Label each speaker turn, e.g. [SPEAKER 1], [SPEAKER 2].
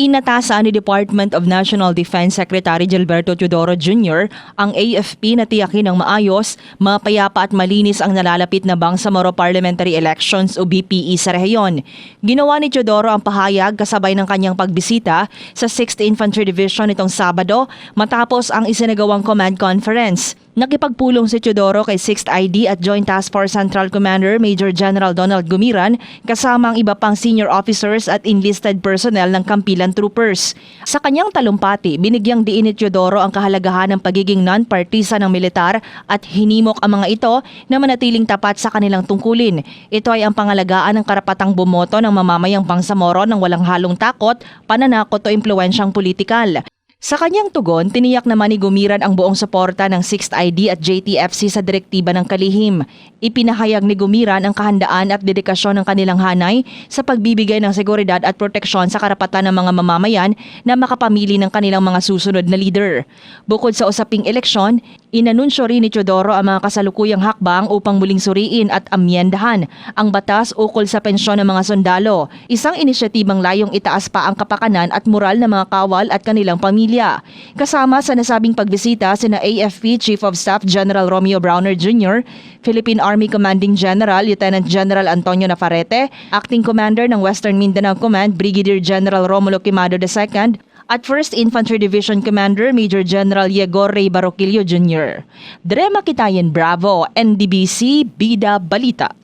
[SPEAKER 1] Inatasan ni Department of National Defense Secretary Gilberto Teodoro Jr. ang AFP na tiyakin ng maayos, mapayapa at malinis ang nalalapit na Bangsamoro Parliamentary Elections o BPE sa rehiyon. Ginawa ni Teodoro ang pahayag kasabay ng kanyang pagbisita sa 6th Infantry Division itong Sabado matapos ang isinagawang command conference. Nakipagpulong si Teodoro kay 6th ID at Joint Task Force Central Commander Major General Donald Gumiran kasama ang iba pang senior officers at enlisted personnel ng Kampilan Troopers. Sa kanyang talumpati, binigyang diin ni Teodoro ang kahalagahan ng pagiging non-partisan ng militar at hinimok ang mga ito na manatiling tapat sa kanilang tungkulin. Ito ay ang pangalagaan ng karapatang bumoto ng mamamayang Bangsamoro ng walang halong takot, pananakot o impluensyang politikal. Sa kanyang tugon, tiniyak naman ni Gumiran ang buong suporta ng 6th ID at JTFC sa direktiba ng kalihim. Ipinahayag ni Gumiran ang kahandaan at dedikasyon ng kanilang hanay sa pagbibigay ng seguridad at proteksyon sa karapatan ng mga mamamayan na makapamili ng kanilang mga susunod na leader. Bukod sa usaping eleksyon, inanunsyo rin ni Teodoro ang mga kasalukuyang hakbang upang muling suriin at amyendahan ang batas ukol sa pensyon ng mga sundalo, isang inisyatibang layong itaas pa ang kapakanan at moral ng mga kawal at kanilang pamilya. Kasama sa nasabing pagbisita sina AFP Chief of Staff General Romeo Browner Jr., Philippine Army Commanding General Lieutenant General Antonio Nafarete, Acting Commander ng Western Mindanao Command Brigadier General Romulo Quimado II, at 1st Infantry Division Commander Major General Yegor Ray Baroquillo Jr. Drema Kitayen Bravo, NDBC, Bida Balita.